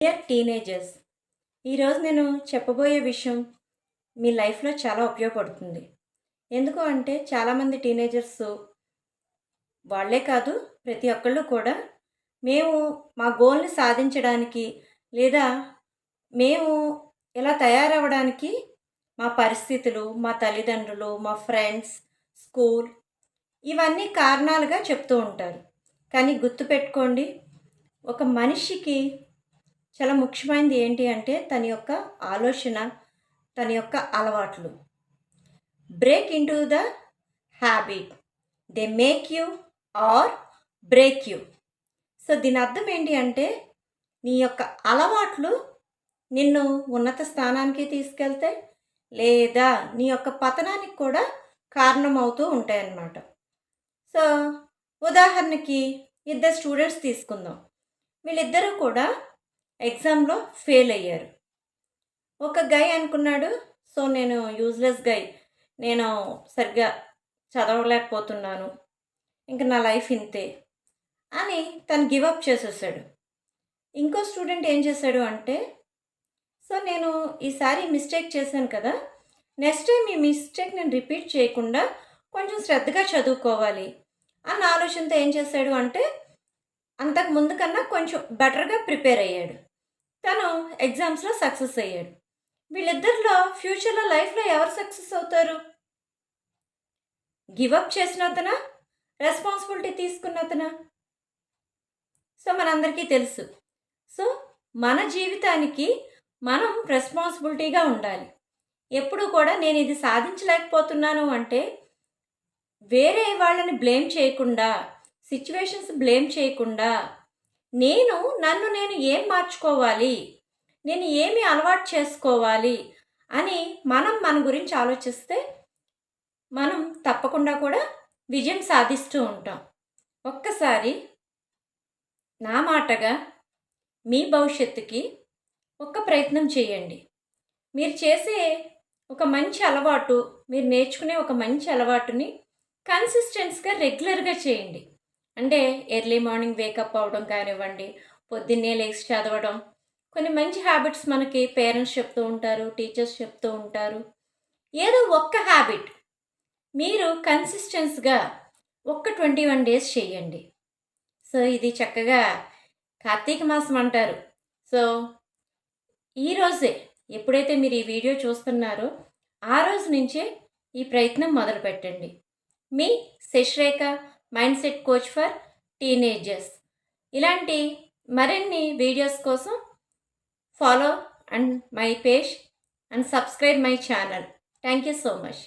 Dear teenagers ఈరోజు నేను చెప్పబోయే విషయం మీ లైఫ్లో చాలా ఉపయోగపడుతుంది. ఎందుకు అంటే చాలామంది టీనేజర్స్ వాళ్ళే కాదు ప్రతి ఒక్కళ్ళు కూడా మేము మా గోల్ని సాధించడానికి లేదా మేము ఇలా తయారవ్వడానికి మా పరిస్థితులు మా తల్లిదండ్రులు మా ఫ్రెండ్స్ స్కూల్ ఇవన్నీ కారణాలుగా చెప్తూ ఉంటారు. కానీ గుర్తుపెట్టుకోండి ఒక మనిషికి చాలా ముఖ్యమైనది ఏంటి అంటే తన యొక్క ఆలోచన తన యొక్క అలవాట్లు. Break into the habit they make you or break you so దీని అర్థం ఏంటి అంటే నీ యొక్క అలవాట్లు నిన్ను ఉన్నత స్థానానికి తీసుకెళ్తాయి లేదా నీ యొక్క పతనానికి కూడా కారణమవుతూ ఉంటాయన్నమాట. సో ఉదాహరణకి ఇద్దరు స్టూడెంట్స్ తీసుకుందాం. వీళ్ళిద్దరూ కూడా ఎగ్జామ్లో ఫెయిల్ అయ్యారు. ఒక గై అనుకున్నాడు. సో నేను యూజ్లెస్ గై. నేను సరిగ్గా చదవలేకపోతున్నాను. ఇంక నా లైఫ్ ఇంతే అని తను గివప్ చేసేసాడు. ఇంకో స్టూడెంట్ ఏం చేశాడు అంటే సో నేను ఈసారి మిస్టేక్ చేశాను కదా నెక్స్ట్ టైం ఈ మిస్టేక్ నేను రిపీట్ చేయకుండా కొంచెం శ్రద్ధగా చదువుకోవాలి అన్న ఆలోచనతో ఏం చేశాడు అంటే అంతకు ముందు కన్నా కొంచెం బెటర్గా ప్రిపేర్ అయ్యాడు. తను ఎగ్జామ్స్లో సక్సెస్ అయ్యాడు. వీళ్ళిద్దరిలో ఫ్యూచర్లో లైఫ్లో ఎవరు సక్సెస్ అవుతారు? గివప్ చేసిన అతనా రెస్పాన్సిబిలిటీ తీసుకున్న అతనా సో మనందరికీ తెలుసు. సో మన జీవితానికి మనం రెస్పాన్సిబిలిటీగా ఉండాలి. ఎప్పుడు కూడా నేను ఇది సాధించలేకపోతున్నాను అంటే వేరే వాళ్ళని బ్లేమ్ చేయకుండా సిచ్యువేషన్స్ బ్లేమ్ చేయకుండా నేను నన్ను నేను ఏం మార్చుకోవాలి? నేను ఏమి అలవాటు చేసుకోవాలి? అని మనం మన గురించి ఆలోచిస్తే మనం తప్పకుండా కూడా విజయం సాధిస్తూ ఉంటాం. ఒక్కసారి నా మాటగా మీ భవిష్యత్తుకి ఒక్క ప్రయత్నం చేయండి. మీరు చేసే ఒక మంచి అలవాటు మీరు నేర్చుకునే ఒక మంచి అలవాటుని కన్సిస్టెన్స్గా రెగ్యులర్గా చేయండి. అంటే ఎర్లీ మార్నింగ్ వేకప్ అవ్వడం కానివ్వండి పొద్దున్నే లేచి చదవడం. కొన్ని మంచి హ్యాబిట్స్ మనకి పేరెంట్స్ చెప్తూ ఉంటారు టీచర్స్ చెప్తూ ఉంటారు. ఏదో ఒక్క హ్యాబిట్ మీరు కన్సిస్టెన్స్గా ఒక్క ట్వంటీ వన్ డేస్ చేయండి. సో ఇది చక్కగా కార్తీక మాసం అంటారు. సో ఈరోజే ఎప్పుడైతే మీరు ఈ వీడియో చూస్తున్నారో ఆ రోజు నుంచే ఈ ప్రయత్నం మొదలు పెట్టండి మీ Sasirekha mind set coach for teenagers ఇలాంటి మరిన్ని వీడియోస్ కోసం follow and my page and subscribe my channel thank you so much